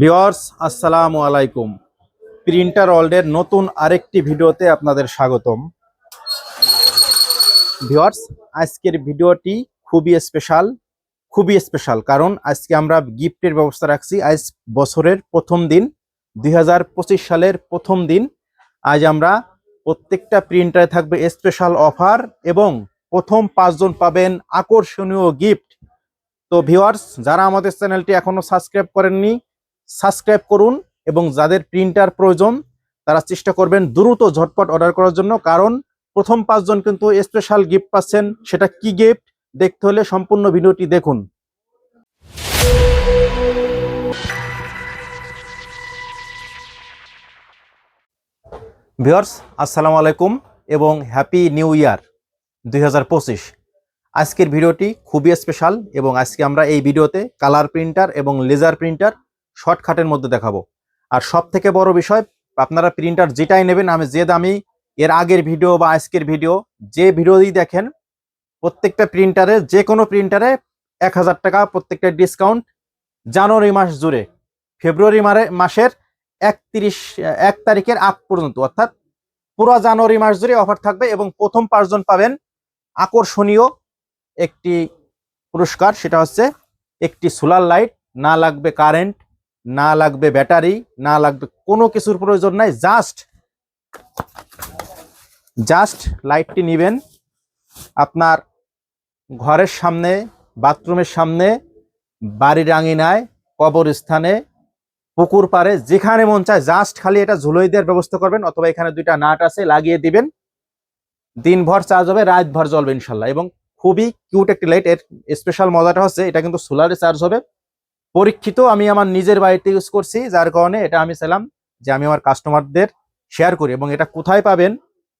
Viewers আসসালামু আলাইকুম। Printer ওয়ার্ল্ডের নতুন আরেকটি ভিডিওতে আপনাদের স্বাগতম। ভিওয়ার্স আজকের ভিডিওটি খুবই স্পেশাল খুবই স্পেশাল কারণ আজকে আমরা গিফটের ব্যবস্থা রাখছি। আজ বছরের প্রথম দিন, দুই হাজার পঁচিশ সালের প্রথম দিন। আজ আমরা প্রত্যেকটা প্রিন্টারে থাকবে স্পেশাল অফার এবং প্রথম পাঁচজন পাবেন আকর্ষণীয় গিফট। তো ভিওয়ার্স যারা আমাদের চ্যানেলটি এখনও সাবস্ক্রাইব করেননি সাবস্ক্রাইব করুন এবং যাদের প্রিন্টার প্রয়োজন, তারা চেষ্টা করবেন দ্রুত ঝটপট অর্ডার করার জন্য। কারণ প্রথম পাঁচজন কিন্তু স্পেশাল গিফট পাচ্ছেন, সেটা কি গিফট দেখতে হলে সম্পূর্ণ ভিডিওটি দেখুন। ভিওর্স আসসালামু আলাইকুম এবং হ্যাপি নিউ ইয়ার দুই হাজার পঁচিশ। আজকের ভিডিওটি খুবই স্পেশাল এবং আজকে আমরা এই ভিডিওতে কালার প্রিন্টার এবং লেজার প্রিন্টার শর্টকাটের মধ্যে দেখাবো। আর সব থেকে বড় বিষয়, আপনারা প্রিন্টার যেটাই নেবেন, আমি যে দামি, এর আগের ভিডিও বা আজকের ভিডিও যে ভিডিওই দেখেন, প্রত্যেকটা প্রিন্টারে যে কোনো প্রিন্টারে এক হাজার টাকা প্রত্যেকটা ডিসকাউন্ট জানুয়ারি মাস জুড়ে। ফেব্রুয়ারি মারে, মাসের একত্রিশ, এক তারিখের আগ পর্যন্ত, অর্থাৎ পুরো জানুয়ারি মাস জুড়ে অফার থাকবে এবং প্রথম পাঁচজন পাবেন আকর্ষণীয় একটি পুরস্কার, সেটা হচ্ছে একটি সোলার লাইট না লাগবে কারেন্ট না লাগবে ব্যাটারি, না লাগবে কোনো কিছুর প্রয়োজন নাই জাস্ট জাস্ট লাইটটি নেবেন। আপনার ঘরের সামনে, বাথরুমের সামনে, বাড়ির আঙিনায়, কবরস্থানে, পুকুর পাড়ে, যেখানে মন চায় জাস্ট খালি এটা ঝুলোই দেওয়ার ব্যবস্থা করবেন, অথবা এখানে দুইটা নাট আছে, লাগিয়ে দিবেন। দিনভর চার্জ হবে, রাতভর জ্বলবে ইনশাল্লাহ। এবং খুবই কিউট একটি লাইটের স্পেশাল মজাটা হচ্ছে, এটা কিন্তু সোলারে চার্জ হবে। পরীক্ষিত, আমি আমার নিজের বাড়িতে ইউজ করছি, যার কারণে এটা আমি চাইলাম যে আমি আমার কাস্টমারদের শেয়ার করি এবং এটা কোথায় পাবেন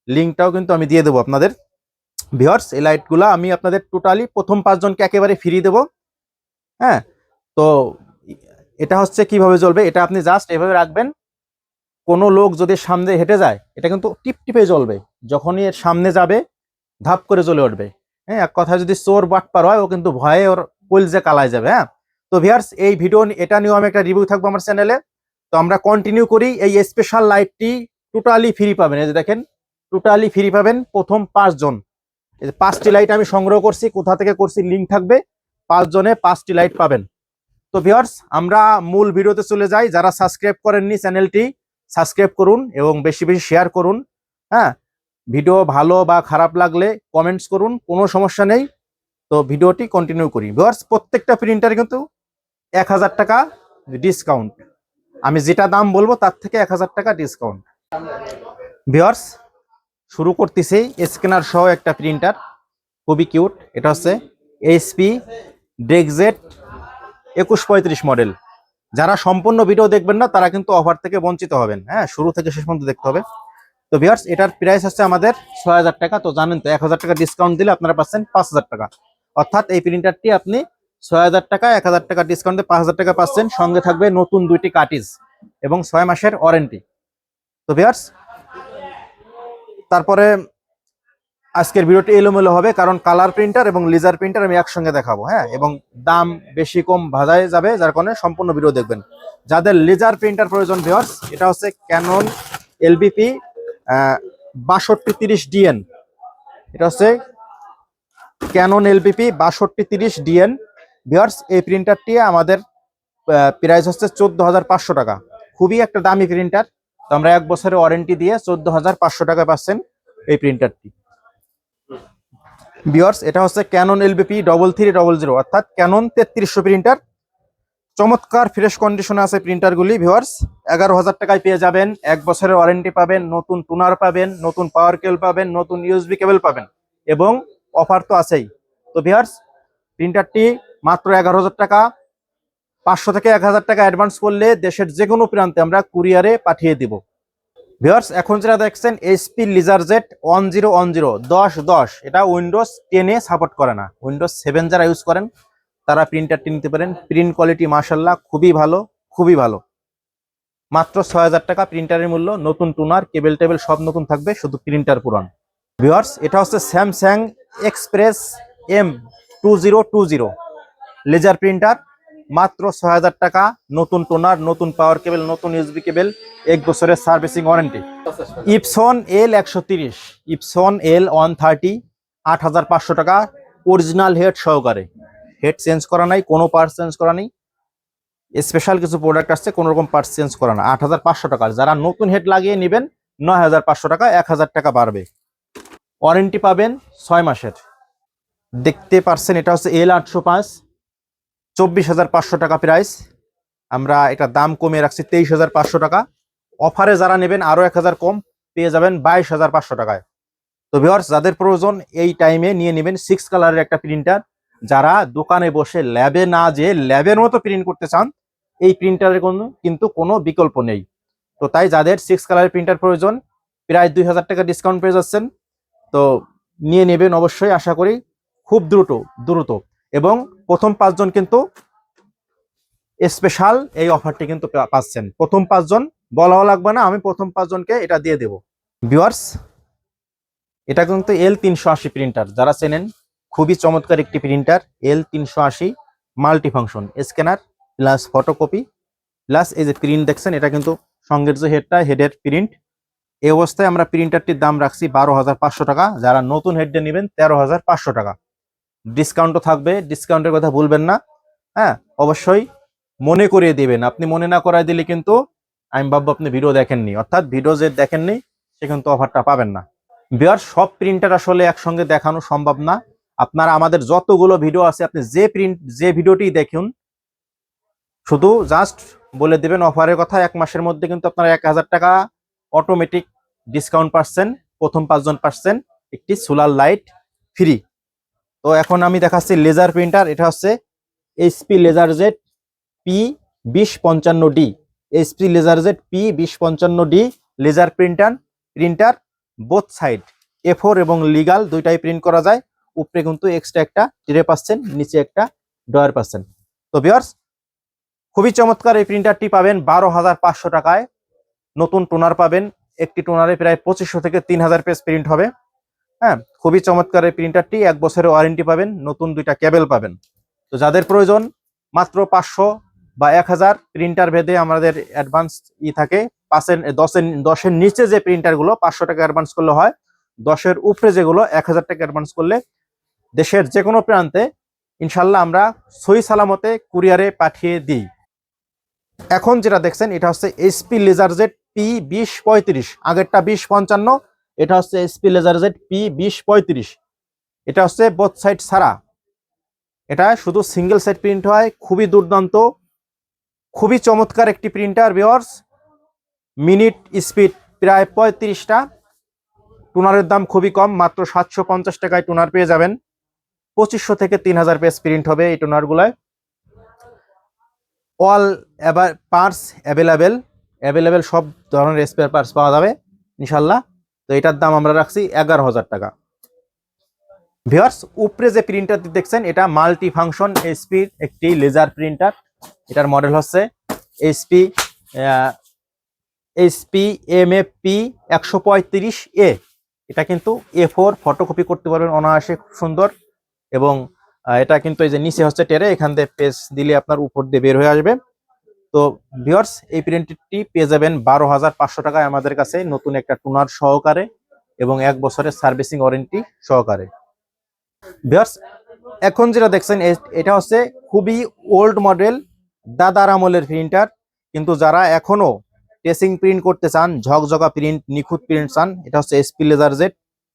লিঙ্কটাও কিন্তু আমি দিয়ে দেবো আপনাদের। ভিওর্স এই লাইটগুলো আমি আপনাদের টোটালি প্রথম পাঁচজনকে একেবারে ফ্রি দেবো। হ্যাঁ তো এটা হচ্ছে কীভাবে জ্বলবে এটা আপনি জাস্ট এভাবে রাখবেন। কোনো লোক যদি সামনে হেঁটে যায়, এটা কিন্তু টিপ টিপে জ্বলবে যখনই এর সামনে যাবে, ধাপ করে জ্বলে উঠবে। হ্যাঁ এক কথা যদি চোর বাটপার হয়, ও কিন্তু ভয়ে ওর কলজে কালায় যাবে হ্যাঁ। তো ভিয়ার্স এই ভিডিও এটা নিয়েও আমি একটা রিভিউ থাকব আমার চ্যানেলে তো আমরা কন্টিনিউ করি এই স্পেশাল লাইটটি টোটালি ফ্রি পাবেন। এই যে দেখেন টোটালি ফ্রি পাবেন প্রথম পাঁচজন এই যে পাঁচটি লাইট আমি সংগ্রহ করছি, কোথা থেকে করছি লিঙ্ক থাকবে পাঁচজনে পাঁচটি লাইট পাবেন। তো ভিওর্স আমরা মূল ভিডিওতে চলে যাই। যারা সাবস্ক্রাইব করেননি চ্যানেলটি সাবস্ক্রাইব করুন এবং বেশি বেশি শেয়ার করুন। হ্যাঁ ভিডিও ভালো বা খারাপ লাগলে কমেন্টস করুন, কোনো সমস্যা নেই। তো ভিডিওটি কন্টিনিউ করি। ভিওর্স প্রত্যেকটা প্রিন্টার কিন্তু এক হাজার টাকা ডিসকাউন্ট আমি যেটা দাম বলব, তার থেকে এক হাজার টাকা ডিসকাউন্ট ভিওর্স শুরু করতেছি স্ক্যানার সহ একটা প্রিন্টার খুবই কিউট এটা হচ্ছে এইচপি ডেকজেট একুশ পঁয়ত্রিশ মডেল যারা সম্পূর্ণ ভিডিও দেখবেন না, তারা কিন্তু অফার থেকে বঞ্চিত হবেন। হ্যাঁ শুরু থেকে শেষ পর্যন্ত দেখতে হবে। তো ভিওর্স এটার প্রাইস হচ্ছে আমাদের ছয় হাজার টাকা। তো জানেন তো, এক হাজার টাকা ডিসকাউন্ট দিলে আপনারা পাচ্ছেন পাঁচ হাজার টাকা। অর্থাৎ এই প্রিন্টারটি আপনি ছয় হাজার টাকা, এক হাজার টাকা ডিসকাউন্টে পাঁচ হাজার টাকা পাচ্ছেন। সঙ্গে থাকবে নতুন দুইটি কাটিজ এবং ছয় মাসের ওয়ারেন্টি তো ভিওর্স তারপরে আজকের ভিডিওটি এলোমেলো হবে, কারণ কালার প্রিন্টার এবং লেজার প্রিন্টার আমি একসঙ্গে দেখাবো হ্যাঁ? এবং দাম বেশি কম ভাজায় যাবে, যার কারণে সম্পূর্ণ ভিডিও দেখবেন। যাদের লেজার প্রিন্টার প্রয়োজন ভিওর্স এটা হচ্ছে ক্যানন এলবিপি বাষট্টি তিরিশ ডিএন এটা হচ্ছে ক্যানন এলবিপি বাষট্টি তিরিশ ডিএন ভিওর্স এই প্রিন্টারটি আমাদের প্রাইস হচ্ছে চোদ্দ হাজার পাঁচশো টাকা। খুবই একটা দামি প্রিন্টার তো আমরা এক বছরের ওয়ারেন্টি দিয়ে চোদ্দ হাজার পাঁচশো টাকা পাচ্ছেন এই প্রিন্টারটি বিয়ার্স এটা হচ্ছে Canon LBP double three double zero অর্থাৎ ক্যানন তেত্রিশশো প্রিন্টার চমৎকার ফ্রেশ কন্ডিশনে আছে প্রিন্টারগুলি ভিওয়ার্স এগারো হাজার টাকায় পেয়ে যাবেন, এক বছরের ওয়ারেন্টি পাবেন, নতুন টুনার পাবেন, নতুন পাওয়ার কেবল পাবেন, নতুন ইউএসবি কেবল পাবেন। এবং অফার তো আছেই। তো ভিওয়ার্স প্রিন্টারটি মাত্র এগারো হাজার টাকা। পাঁচশো থেকে এক হাজার টাকা অ্যাডভান্স করলে দেশের যে কোনো প্রান্তে আমরা কুরিয়ারে পাঠিয়ে দিব। ভিওর্স এখন যেটা দেখছেন HP laser jet one zero one zero দশ দশ, এটা উইন্ডোজ টেনে সাপোর্ট করে না। উইন্ডোজ সেভেন যারা ইউজ করেন, তারা প্রিন্টারটি নিতে পারেন। প্রিন্ট কোয়ালিটি মার্শাল্লাহ খুবই ভালো খুবই ভালো। মাত্র ছয় হাজার টাকা প্রিন্টারের মূল্য, নতুন টুনার কেবল টেবিল সব নতুন থাকবে, শুধু প্রিন্টার পুরান। ভিওর্স এটা হচ্ছে Samsung Express M two zero two zero laser printer, মাত্র ছয় হাজার টাকা, নতুন টোনার, নতুন পাওয়ার কেবল নতুন ইউএসবি কেবল এক বছরের সার্ভিসিং ওয়ারেন্টি ইপসন এল একশো তিরিশ ইপসন এল ওয়ান থার্টি আট হাজার পাঁচশো টাকা অরিজিনাল হেড সহকারে। হেড চেঞ্জ করা নাই, কোনো পার্টস চেঞ্জ করা নেই। স্পেশাল কিছু প্রোডাক্ট আসছে কোনো রকম পার্টস চেঞ্জ করা না। আট হাজার পাঁচশো টাকা। যারা নতুন হেড লাগিয়ে নেবেন, নয় হাজার পাঁচশো টাকা, এক হাজার টাকা বাড়বে। ওয়ারেন্টি পাবেন ছয় মাসের। দেখতে পারছেন, এটা হচ্ছে এল আটশো পাঁচ চব্বিশ হাজার পাঁচশো টাকা প্রাইস আমরা এটা দাম কমিয়ে রাখছি তেইশ হাজার পাঁচশো টাকা। অফারে যারা নেবেন আরও এক হাজার কম, পেয়ে যাবেন বাইশ হাজার পাঁচশো টাকায়। তো ভিওর্স যাদের প্রয়োজন, এই টাইমে নিয়ে নেবেন সিক্স কালারের একটা প্রিন্টার যারা দোকানে বসে ল্যাবে না যে ল্যাবের মতো প্রিন্ট করতে চান, এই প্রিন্টারের কোনো কিন্তু কোনো বিকল্প নেই। তো তাই যাদের সিক্স কালারের প্রিন্টার প্রয়োজন, প্রায় দুই হাজার টাকা ডিসকাউন্ট পেয়ে যাচ্ছেন। তো নিয়ে নেবেন অবশ্যই, আশা করি খুব দ্রুত দ্রুত। এবং প্রথম পাঁচজন কিন্তু স্পেশাল এই অফারটি কিন্তু পাচ্ছেন। প্রথম পাঁচজন বলাও লাগবে না, আমি প্রথম পাঁচজনকে এটা দিয়ে দেব। ভিউয়ার্স এটা কিন্তু এল তিনশো আশি প্রিন্টার যারা চেনেন, খুবই চমৎকার একটি প্রিন্টার এল তিনশো আশি multi function scanner plus photocopy plus এই যে প্রিন্ট দেখছেন, এটা কিন্তু সঙ্গের যে হেডটা হেডের প্রিন্ট এই অবস্থায় আমরা প্রিন্টারটির দাম রাখছি বারো হাজার পাঁচশো টাকা। যারা নতুন হেডটা নেবেন, তেরো হাজার পাঁচশো টাকা। ডিসকাউন্টও থাকবে ডিসকাউন্টের কথা ভুলবেন না। হ্যাঁ অবশ্যই মনে করিয়ে দিবেন। আপনি মনে না করায় দিলে কিন্তু আমি ভাববো আপনি ভিডিও দেখেননি। অর্থাৎ ভিডিও যে দেখেননি, সে কিন্তু অফারটা পাবেন না। বিয়ার সব প্রিন্টার আসলে একসঙ্গে দেখানো সম্ভব না। আপনারা আমাদের যতগুলো ভিডিও আছে, আপনি যে প্রিন্ট যে ভিডিওটি দেখুন, শুধু জাস্ট বলে দিবেন অফারের কথা, এক মাসের মধ্যে কিন্তু আপনারা এক হাজার টাকা অটোমেটিক ডিসকাউন্ট পাচ্ছেন, প্রথম পাঁচজন পাচ্ছেন, একটি সোলার লাইট ফ্রি তো এখন আমি দেখাচ্ছি লেজার প্রিন্টার এটা হচ্ছে এইচপি লেজার জেট পি বিশ পঞ্চান্ন D HP laser jet P বিশ পঞ্চান্ন D laser printer printer both side A four এবং লিগাল দুইটাই প্রিন্ট করা যায়। উপরে কিন্তু এক্সট্রা একটা ট্রে পাচ্ছেন, নিচে একটা ডয়ার পাচ্ছেন। তো বিয়ার্স খুবই চমৎকার এই প্রিন্টারটি পাবেন বারো হাজার পাঁচশো টাকায়। নতুন টোনার পাবেন, একটি টোনারে প্রায় পঁচিশশো থেকে তিন হাজার পেজ প্রিন্ট হবে। হ্যাঁ খুবই চমৎকার এই প্রিন্টারটি এক বছরের ওয়ারেন্টি পাবেন, নতুন দুইটা কেবল পাবেন। তো যাদের প্রয়োজন, মাত্র পাঁচশো বা এক হাজার প্রিন্টার ভেদে আমাদের অ্যাডভান্স ই থাকে। পাঁচের, দশের দশের নিচে যে প্রিন্টারগুলো পাঁচশো টাকা অ্যাডভান্স করলে হয়। দশের উপরে যেগুলো, এক হাজার টাকা অ্যাডভান্স করলে দেশের যে কোনো প্রান্তে ইনশাল্লাহ আমরা সই সালামতে কুরিয়ারে পাঠিয়ে দিই। এখন যেটা দেখছেন, এটা হচ্ছে এইচপি লেজার জেট পি বিশ পঁয়ত্রিশ, আগেরটা বিশ পঞ্চান্ন এটা হচ্ছে এইচপি লেজার জেট পি বিশ পঁয়ত্রিশ। এটা হচ্ছে বোথ সাইড ছাড়া এটা শুধু সিঙ্গেল সাইড প্রিন্ট হয়, খুবই দুর্দান্ত, খুবই চমৎকার একটি প্রিন্টার বিয়ার্স মিনিট স্পিড প্রায় পঁয়ত্রিশটা। টুনারের দাম খুবই কম, মাত্র সাতশো পঞ্চাশ টাকায় টুনার পেয়ে যাবেন। পঁচিশশো থেকে তিন হাজার পেজ প্রিন্ট হবে এই টুনারগুলায় অল এবার পার্টস অ্যাভেলেবেল অ্যাভেলেবেল সব ধরনের স্পেয়ার পার্টস পাওয়া যাবে, ইনশাল্লাহ। তো এটার দাম আমরা রাখছি এগারো হাজার টাকা। ভিওর্স উপরে যে প্রিন্টারটি দেখছেন, এটা মাল্টি ফাংশন এইচপির একটি লেজার প্রিন্টার এটার মডেল হচ্ছে HP HP M F P একশো পঁয়ত্রিশ এ এটা কিন্তু এ ফোর ফটোকপি করতে পারবেন, অনায়াসে খুব সুন্দর। এবং এটা কিন্তু এই যে নিচে হচ্ছে টেরে, এখান থেকে পেস দিলে আপনার উপর দিয়ে বের হয়ে আসবে। তো ভিওর্স এই প্রিন্টারটি পেয়ে যাবেন বারো হাজার পাঁচশো টাকায় আমাদের কাছে নতুন একটা টুনার সহকারে এবং এক বছরের সার্ভিসিং ওয়ারেন্টি সহকারে। ভিওর্স এখন যেটা দেখছেন এটা হচ্ছে খুবই ওল্ড মডেল দাদার আমলের প্রিন্টার। কিন্তু যারা এখনও টেসিং প্রিন্ট করতে চান, ঝকঝকা প্রিন্ট, নিখুঁত প্রিন্ট চান, এটা হচ্ছে এসপি লেজার জেড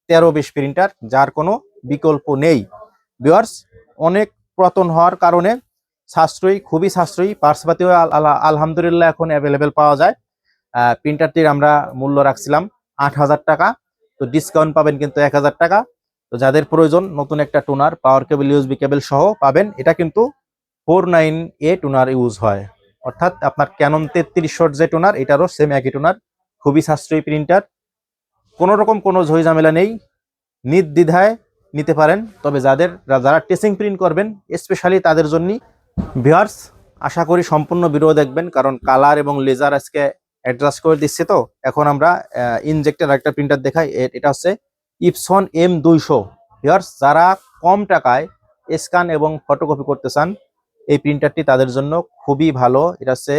তেরো বিশ প্রিন্টার, যার কোনো বিকল্প নেই। ভিওর্স অনেক পতন হওয়ার কারণে সাশ্রয়ী, খুবই সাশ্রয়ী। পার্সপাতিও আলহামদুলিল্লাহ এখন অ্যাভেলেবেল পাওয়া যায়। প্রিন্টারটির আমরা মূল্য রাখছিলাম আট হাজার টাকা। তো ডিসকাউন্ট পাবেন কিন্তু এক হাজার টাকা। তো যাদের প্রয়োজন, নতুন একটা টুনার পাওয়ার কেবল ইউএসবি কেবল সহ পাবেন। এটা কিন্তু four nine A toner use হয়। অর্থাৎ আপনার ক্যানন তেত্রিশ শট যে টুনার এটারও সেম একই টুনার খুবই সাশ্রয়ী প্রিন্টার কোনো রকম কোনো ঝই ঝামেলা নেই। নির্দ্বিধায় নিতে পারেন। তবে যাদের, যারা টেসিং প্রিন্ট করবেন স্পেশালি তাদের জন্যই ভিউয়ার্স আশা করি সম্পূর্ণ ভিডিও দেখবেন, কারণ কালার এবং লেজার আজকে অ্যাডজাস্ট করে দিচ্ছে তো। এখন আমরা ইনজেক্টের একটা প্রিন্টার দেখাই এটা হচ্ছে ইপসন এম দুইশো। ভিওয়ার্স যারা কম টাকায় স্ক্যান এবং ফটোকপি করতে চান, এই প্রিন্টারটি তাদের জন্য খুবই ভালো। এটা হচ্ছে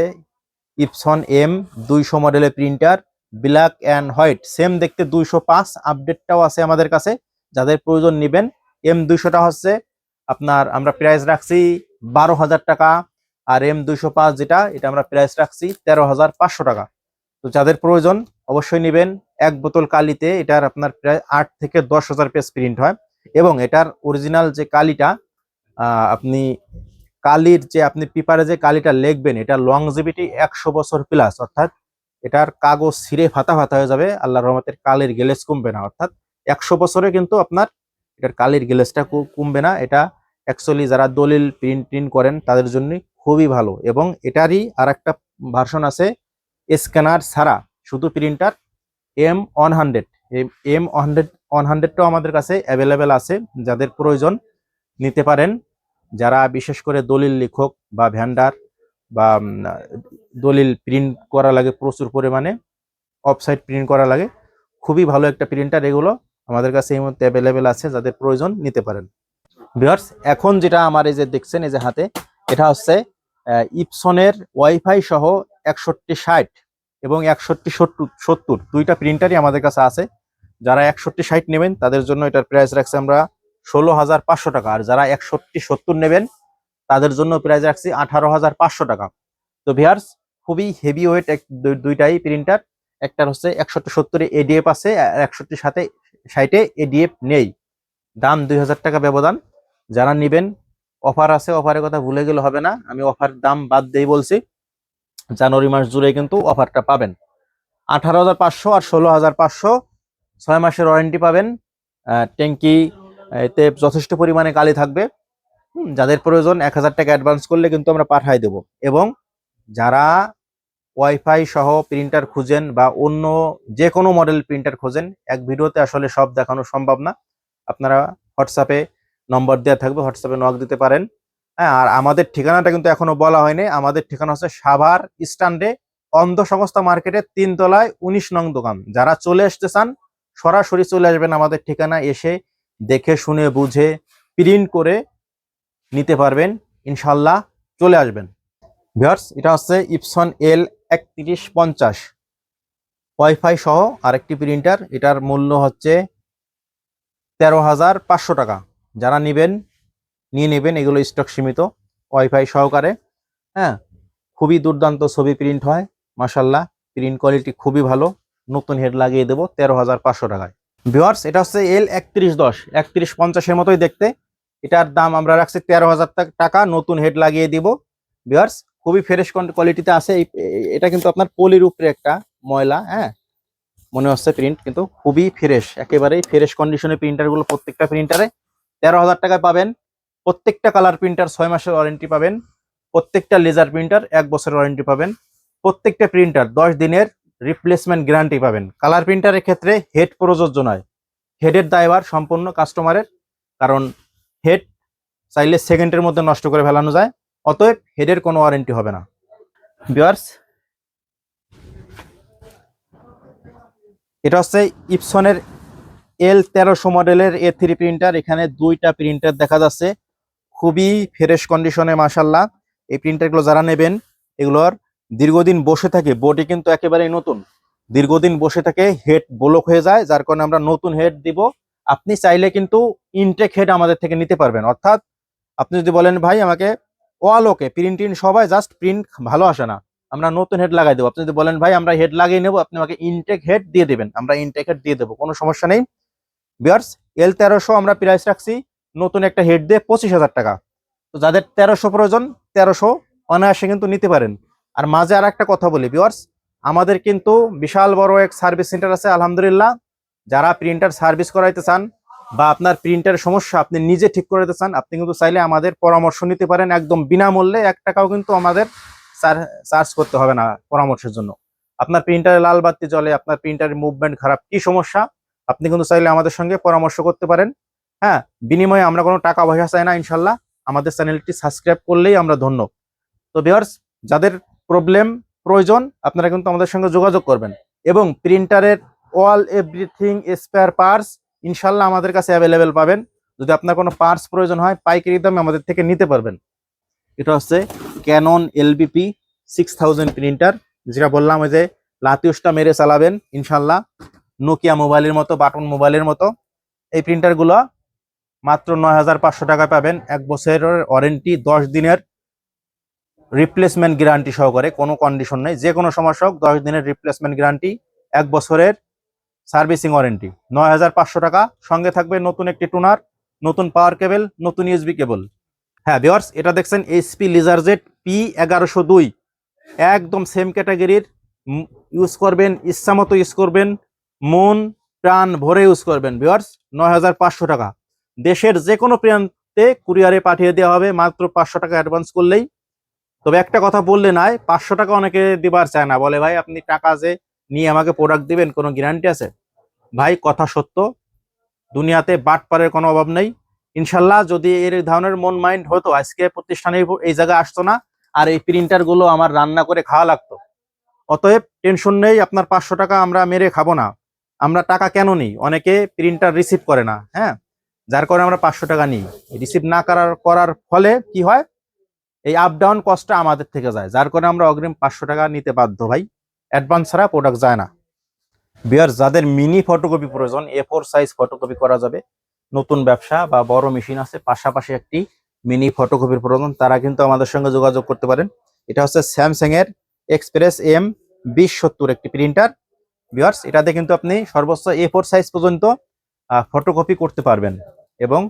ইপসন এম দুইশো মডেলের printer black and white same দেখতে দুইশো পাঁচ আপডেটটাও আছে আমাদের কাছে। যাদের প্রয়োজন নেবেন এম দুইশোটা হচ্ছে আপনার, আমরা প্রাইস রাখছি বারো হাজার টাকা, আর এম দুইশো পাঁচ যেটা, এটা আমরা প্রাইস রাখছি তেরো হাজার পাঁচশো টাকা। তো যাদের প্রয়োজন, অবশ্যই নেবেন। এক বোতল কালিতে এটার আপনার প্রায় আট থেকে দশ হাজার পেজ প্রিন্ট হয়। এবং এটার অরিজিনাল যে কালিটা আপনি কালির যে, আপনি পেপারে যে কালিটা লিখবেন, এটা লংজিভিটি একশো বছর প্লাস অর্থাৎ এটার কাগজ ছিঁড়ে ফাতা ফাতা হয়ে যাবে। আল্লাহ রহমতের কালির গ্লেজ কমবে না, অর্থাৎ একশো বছরে কিন্তু আপনার এটার কালির গ্লেজটা কমবে না। এটা অ্যাকচুয়ালি যারা দলিল প্রিন্ট প্রিন্ট করেন, তাদের জন্য খুবই ভালো। এবং এটারই আর একটা ভার্সন আছে স্ক্যানার ছাড়া। শুধু printer M one hundred M hundred one হান্ড্রেডটাও আমাদের কাছে অ্যাভেলেবেল আছে, যাদের প্রয়োজন নিতে পারেন। যারা বিশেষ করে দলিল লেখক বা ভ্যান্ডার বা দলিল প্রিন্ট করা লাগে প্রচুর পরিমাণে অফসাইড প্রিন্ট করা লাগে, খুবই ভালো একটা প্রিন্টার এগুলো আমাদের কাছে এই মুহূর্তে অ্যাভেলেবেল আছে, যাদের প্রয়োজন নিতে পারেন। ভিউয়ার্স, এখন যেটা আমার এই যে দেখছেন, এই যে হাতে, এটা হচ্ছে ইপসনের ওয়াইফাই সহ একষট্টি ষাট এবং একষট্টি সত্তর সত্তর দুইটা প্রিন্টারই আমাদের কাছে আছে। যারা একষট্টি ষাট নেবেন, তাদের জন্য এটার প্রাইস রাখছি আমরা ষোলো হাজার পাঁচশো টাকা। আর যারা একষট্টি সত্তর নেবেন, তাদের জন্য প্রাইস রাখছি আঠারো হাজার পাঁচশো টাকা। তো ভিয়ার্স খুবই হেভি ওয়েট এক দুই- দুইটাই প্রিন্টার। একটার হচ্ছে একষট্টি সত্তরে এডিএফ আছে, আর একষট্টি সাথে ষাটে এডিএফ নেই। দাম দুই হাজার টাকা ব্যবধান। যারা নিবেন অফার আছে অফারের কথা ভুলে গেলে হবে না। আমি অফার দাম বাদ দিয়ে বলছি, জানুয়ারি মাস জুড়ে কিন্তু অফারটা পাবেন। আঠারো হাজার পাঁচশো আর ষোলো হাজার পাঁচশো, ছয় মাসের ওয়ারেন্টি পাবেন। ট্যাঙ্কি এতে যথেষ্ট পরিমাণে কালি থাকবে। যাদের প্রয়োজন এক হাজার টাকা অ্যাডভান্স করলে কিন্তু আমরা পাঠাই দেব। এবং যারা ওয়াইফাই সহ প্রিন্টার খুঁজেন বা অন্য যে কোনো মডেল প্রিন্টার খোঁজেন, এক ভিডিওতে আসলে সব দেখানো সম্ভব না। আপনারা হোয়াটসঅ্যাপে নম্বর দেওয়া থাকবে, হোয়াটসঅ্যাপে নক দিতে পারেন। হ্যাঁ আর আমাদের ঠিকানাটা কিন্তু এখনও বলা হয়নি। আমাদের ঠিকানা হচ্ছে সাভার স্ট্যান্ডে অন্ধ সংস্থা তিন তলায় উনিশ নং দোকান। যারা চলে আসতে চান, সরাসরি চলে আসবেন আমাদের ঠিকানা এসে দেখে, শুনে, বুঝে প্রিন্ট করে নিতে পারবেন। ইনশাল্লাহ চলে আসবেন। ভিউয়ার্স, এটা হচ্ছে ইপসন এল একত্রিশ পঞ্চাশ। ওয়াইফাই সহ আরেকটি প্রিন্টার, এটার মূল্য হচ্ছে তেরো হাজার পাঁচশো টাকা। যারা নেবেন, নিয়ে নেবেন, এগুলো স্টক সীমিত ওয়াইফাই সহকারে হ্যাঁ? খুবই দুর্দান্ত ছবি প্রিন্ট হয় মাসাল্লাহ প্রিন্ট কোয়ালিটি খুবই ভালো। নতুন হেড লাগিয়ে দেবো, তেরো হাজার পাঁচশো টাকায়। ভিওয়ার্স এটা হচ্ছে এল একত্রিশ দশ, একত্রিশ পঞ্চাশের মতোই দেখতে। এটার দাম আমরা রাখছি তেরো হাজার টাকা, নতুন হেড লাগিয়ে দিব। ভিওয়ার্স খুবই ফ্রেশ কোয়ালিটিতে আছে। এটা কিন্তু আপনার পলির উপরে একটা ময়লা হ্যাঁ? মনে হচ্ছে প্রিন্ট কিন্তু খুবই ফ্রেশ একেবারেই ফ্রেশ কন্ডিশনের প্রিন্টারগুলো প্রত্যেকটা প্রিন্টারে তেরো হাজার টাকায় পাবেন। প্রত্যেকটা কালার প্রিন্টার ছয় মাসের ওয়ারেন্টি পাবেন। প্রত্যেকটা লেজার প্রিন্টার এক বছরের ওয়ারেন্টি পাবেন। প্রত্যেকটা প্রিন্টার দশ দিনের রিপ্লেসমেন্ট গ্যারান্টি পাবেন। কালার প্রিন্টারের ক্ষেত্রে হেড প্রযোজ্য নয়। হেডের দায়ভার সম্পূর্ণ কাস্টমারের কারণ হেড চাইলে সেকেন্ডের মধ্যে নষ্ট করে ফেলানো যায়। অতএব হেডের কোনো ওয়ারেন্টি হবে না। বিয়ার্স এটা হচ্ছে ইপসনের এল তেরোশো মডেলের এ থ্রি প্রিন্টার এখানে দুইটা প্রিন্টার দেখা যাচ্ছে। খুবই ফ্রেশ কন্ডিশনে মাসাল্লাহ এই প্রিন্টারগুলো যারা নেবেন, এগুলোর দীর্ঘদিন বসে থাকে বডি কিন্তু একেবারেই নতুন। দীর্ঘদিন বসে থাকে হেড ব্লক হয়ে যায়, যার কারণে আমরা নতুন হেড দিব। আপনি চাইলে কিন্তু ইনটেক হেড আমাদের থেকে নিতে পারবেন। অর্থাৎ আপনি যদি বলেন, ভাই, আমাকে ওয়াল ওকে প্রিন্ট সবাই জাস্ট প্রিন্ট ভালো আসে না। আমরা নতুন হেড লাগাই দেবো। আপনি যদি বলেন, ভাই, আমরা হেড লাগিয়ে নেব, আপনি আমাকে ইনটেক হেড দিয়ে দেবেন। আমরা ইনটেক হেড দিয়ে দেবো, কোনো সমস্যা নেই। বিয়ার্স, এল তেরোশো আমরা প্রাইস রাখছি নতুন একটা হেড দিয়ে পঁচিশ হাজার টাকা। তো যাদের তেরোশো প্রয়োজন, তেরোশো অনায়াসে কিন্তু নিতে পারেন। আর মাঝে আর একটা কথা বলি বিয়ার্স আমাদের কিন্তু বিশাল বড় এক সার্ভিস সেন্টার আছে, আলহামদুলিল্লাহ। যারা প্রিন্টার সার্ভিস করাইতে চান বা আপনার প্রিন্টারের সমস্যা আপনি নিজে ঠিক করে দিতে চান, আপনি কিন্তু চাইলে আমাদের পরামর্শ নিতে পারেন একদম বিনামূল্যে। এক টাকাও কিন্তু আমাদের চার্জ করতে হবে না পরামর্শের জন্য। আপনার প্রিন্টারে লাল বাতি জ্বলে, আপনার প্রিন্টারের মুভমেন্ট খারাপ, কি সমস্যা? আপনি কিন্তু চাইলে আমাদের সঙ্গে পরামর্শ করতে পারেন। হ্যাঁ বিনিময়ে আমরা কোনো টাকা পয়সা চাই না ইনশাল্লাহ। আমাদের চ্যানেলটি সাবস্ক্রাইব করলেই আমরা ধন্য। তো ভিউয়ার্স, যাদের প্রবলেম, প্রয়োজন, আপনারা কিন্তু আমাদের সঙ্গে যোগাযোগ করবেন। এবং প্রিন্টারের অল, এভরিথিং, স্পেয়ার পার্টস ইনশাল্লাহ আমাদের কাছে অ্যাভেলেবেল পাবেন। যদি আপনার কোনো পার্টস প্রয়োজন হয়, পাইকারি দামে আমাদের থেকে নিতে পারবেন। এটা হচ্ছে Canon LBP six thousand printer যেটা বললাম ওই যে লাতিউসটা মেরে চালাবেন ইনশাল্লাহ। নোকিয়া মোবাইলের মতো বাটন মোবাইলের মতো। এই প্রিন্টারগুলো মাত্র নয় হাজার পাঁচশো টাকায় পাবেন। এক বছরের ওয়ারেন্টি দশ দিনের রিপ্লেসমেন্ট গ্যারান্টি সহকারে, কোনো কন্ডিশন নেই। যে কোনো সমস্যা হোক, দশ দিনের রিপ্লেসমেন্ট গ্যারান্টি এক বছরের সার্ভিসিং ওয়ারেন্টি নয় হাজার পাঁচশো টাকা, সঙ্গে থাকবে নতুন একটি টুনার নতুন পাওয়ার কেবল নতুন ইউএসবি কেবল হ্যাঁ ভিওয়ার্স এটা দেখছেন এইচপি লিজারজেট পি এগারোশো দুই। একদম সেম ক্যাটাগরির ইউজ করবেন, ইচ্ছা মতো ইউজ করবেন। মন, প্রাণ ভরে ইউজ করবেন ভিওয়ার্স নয় হাজার পাঁচশো টাকা। দেশের যে কোনো প্রান্তে কুরিয়ারে পাঠিয়ে দেওয়া হবে, মাত্র পাঁচশো টাকা অ্যাডভান্স করলেই। তবে একটা কথা বললে নাই পাঁচশো টাকা অনেকে দিবার চায় না। বলে, ভাই, আপনি টাকা যে নিয়ে আমাকে প্রোডাক্ট দিবেন, কোনো গ্যারান্টি আছে? ভাই, কথা সত্য, দুনিয়াতে বাটপারের কোনো অভাব নেই। ইনশাল্লাহ যদি এর ধরনের মন মাইন্ড হতো, আজকে প্রতিষ্ঠানে এই- জায়গায় আসতো না, আর এই প্রিন্টারগুলো আমার রান্না করে খাওয়া লাগতো। অতএব টেনশন নেই, আপনার পাঁচশো টাকা আমরা মেরে খাব না। আমরা টাকা কেন নিই? অনেকে প্রিন্টার রিসিভ করে না হ্যাঁ? যার কারণে আমরা পাঁচশো টাকা নিই। রিসিভ না করার করার ফলে কি হয়? এই আপ ডাউন কস্টটা আমাদের থেকে যায়। যার কারণে আমরা অগ্রিম পাঁচশো টাকা নিতে বাধ্য ভাই। অ্যাডভান্স ছাড়া প্রোডাক্ট যায় না। বিয়ার যাদের মিনি ফটোকপি প্রয়োজন এ ফোর সাইজ ফটোকপি করা যাবে। নতুন ব্যবসা বা বড় মেশিন আছে, পাশাপাশি একটি মিনি ফটোকপির প্রয়োজন, তারা কিন্তু আমাদের সঙ্গে যোগাযোগ করতে পারেন। এটা হচ্ছে স্যামসাং এর এক্সপ্রেস এম বিশ সত্তর একটি প্রিন্টার বিয়ার্স এটাতে কিন্তু আপনি সর্বোচ্চ এ ফোর সাইজ পর্যন্ত ফটোকপি করতে পারবেন এবং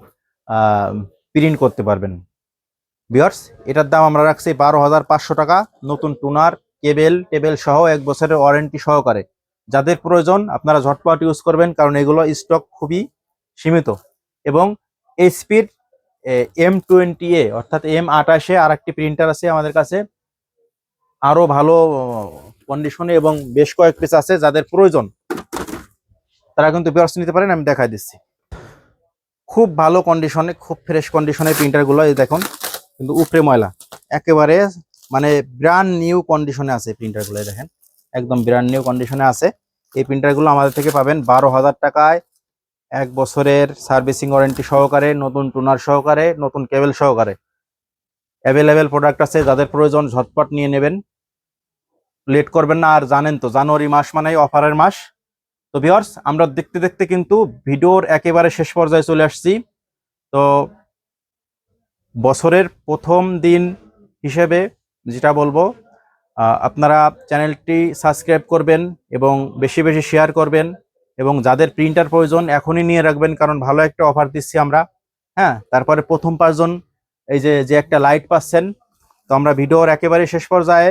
প্রিন্ট করতে পারবেন। বিয়ার্স এটার দাম আমরা রাখছি বারো হাজার পাঁচশো টাকা। নতুন টুনার কেবেল টেবিল সহ এক বছরের ওয়ারেন্টি সহকারে। যাদের প্রয়োজন, আপনারা ঝটপট ইউজ করবেন কারণ এগুলো স্টক খুবই সীমিত। এবং এইচপির এম টোয়েন্টি এ অর্থাৎ এম আঠাশে আর একটি প্রিন্টার আছে আমাদের কাছে। আরও ভালো কন্ডিশনে এবং বেশ কয়েক পিস আছে যাদের প্রয়োজন, তারা কিন্তু বিয়ার্স নিতে পারেন, আমি দেখাই দিচ্ছি। খুব ভালো কন্ডিশনে খুব ফ্রেশ কন্ডিশনের প্রিন্টারগুলো এই দেখুন, কিন্তু উপরে ময়লা। একেবারে মানে ব্র্যান্ড নিউ কন্ডিশনে আছে প্রিন্টারগুলো দেখেন, একদম ব্র্যান্ড নিউ কন্ডিশনে আছে। এই প্রিন্টারগুলো আমাদের থেকে পাবেন বারো হাজার টাকায়, এক বছরের সার্ভিসিং ওয়ারেন্টি সহকারে, নতুন টুনার সহকারে, নতুন কেবল সহকারে। অ্যাভেলেবেল প্রোডাক্ট আছে, যাদের প্রয়োজন, ঝটপট নিয়ে নেবেন। লেট করবেন না, আর জানেন তো, জানুয়ারি মাস মানে অফারের মাস। তো ভিওর্স আমরা দেখতে দেখতে কিন্তু ভিডিওর একেবারে শেষ পর্যায়ে চলে আসছি। তো বছরের প্রথম দিন হিসেবে যেটা বলব আপনারা চ্যানেলটি সাবস্ক্রাইব করবেন এবং বেশি বেশি শেয়ার করবেন এবং যাদের প্রিন্টার প্রয়োজন এখনই নিয়ে রাখবেন, কারণ ভালো একটা অফার দিচ্ছি আমরা। হ্যাঁ তারপরে প্রথম পাঁচজন, এই যে যে একটা লাইট পাচ্ছেন, তো আমরা ভিডিওর একেবারে শেষ পর্যায়ে